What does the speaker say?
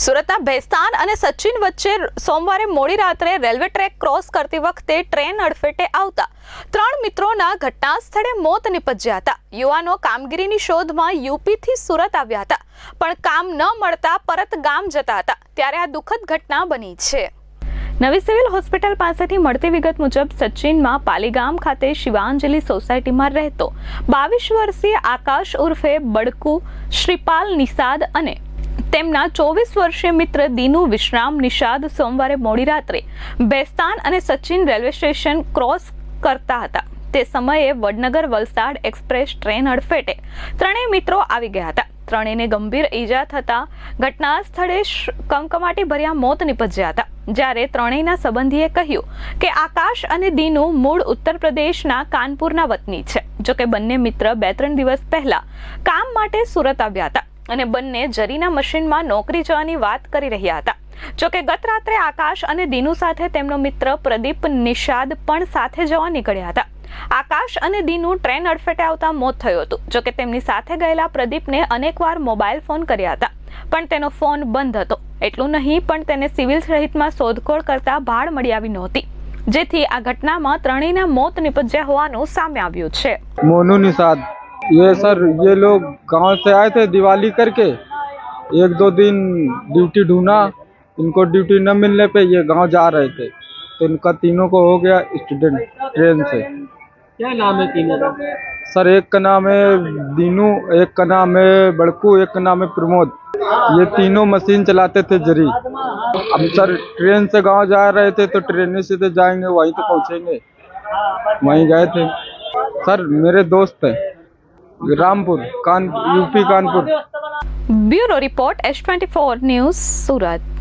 સુરતના ભેસ્તાન અને સચિન વચ્ચે સોમવારે મોડી રાત્રે રેલવે ટ્રેક ક્રોસ કરતી વખતે ટ્રેન અડફેટે આવતા ત્રણ મિત્રોના ઘટના સ્થળે મોત નિપજ્યા હતા. યુવાનો કામગીરીની શોધમાં યુપીથી સુરત આવ્યા હતા, પણ કામ ન મળતા પરત ગામ જતા હતા. ત્યારે આ દુઃખદ ઘટના બની છે. નવી સિવિલ હોસ્પિટલ પાસેથી મળતી વિગત મુજબ સચિનમાં પાલીગામ ખાતે શિવાંજલિ સોસાયટીમાં રહેતો બાવીસ વર્ષીય આકાશ ઉર્ફે બડકુ શ્રીપાલ નિસાદ અને તેમના ચોવીસ વર્ષીય મિત્ર દિનુ વિશ્રામ નિષાદ સોમવારે મોડી રાત્રે બેસ્તાન અને સચિન રેલવે સ્ટેશન ક્રોસ કરતા હતા. તે સમયે વડનગર વલસાડ એક્સપ્રેસ ટ્રેન અડફેટે ત્રણેય મિત્રો આવી ગયા હતા. ત્રણેયને ગંભીર ઈજા થતા ઘટના સ્થળે કમકમાટી ભર્યા મોત નિપજ્યા હતા. જ્યારે ત્રણેયના સંબંધીએ કહ્યું કે આકાશ અને દીનુ મૂળ ઉત્તર પ્રદેશના કાનપુરના વતની છે, જોકે બંને મિત્ર બે ત્રણ દિવસ પહેલા કામ માટે સુરત આવ્યા હતા. અને બંને જરીના મશીનમાં નોકરી જવાની વાત કરી રહ્યા હતા. જોકે ગત રાત્રે આકાશ અને દિનુ સાથે તેમનો મિત્ર પ્રદીપ નિષાદ પણ સાથે જવા નીકળ્યા હતા. આકાશ અને દિનુ ટ્રેન અડફેટે આવતા મોત થયું હતું. જોકે તેમની સાથે ગયેલા પ્રદીપને અનેકવાર મોબાઈલ ફોન કર્યા હતા. પણ તેનો ફોન બંધ હતો. એટલું નહીં, પણ તેને સિવિલ સહિતમાં શોધખોળ કરતા ભાડ મળી આવી નહોતી. જેથી આ ઘટનામાં ત્રણેયના મોત નિપજ્યા હોવાનું સામે આવ્યું છે. મોનુ નિષાદ. ये सर ये लोग गाँव से आए थे दिवाली करके। एक दो दिन ड्यूटी ढूंढा इनको ड्यूटी न मिलने पे ये गाँव जा रहे थे। तो इनका तीनों को हो गया स्टूडेंट ट्रेन से। क्या नाम है तीनों का? सर एक का नाम है दीनू एक का नाम है बड़कू एक का नाम है प्रमोद। ये तीनों मशीन चलाते थे जरी। अब सर ट्रेन से गाँव जा रहे थे तो ट्रेन से तो जाएँगे वहीं तो पहुँचेंगे। वहीं गए थे। सर मेरे दोस्त है। રામપુર કાન UP Kanpur. Bureau report S twenty four news Surat.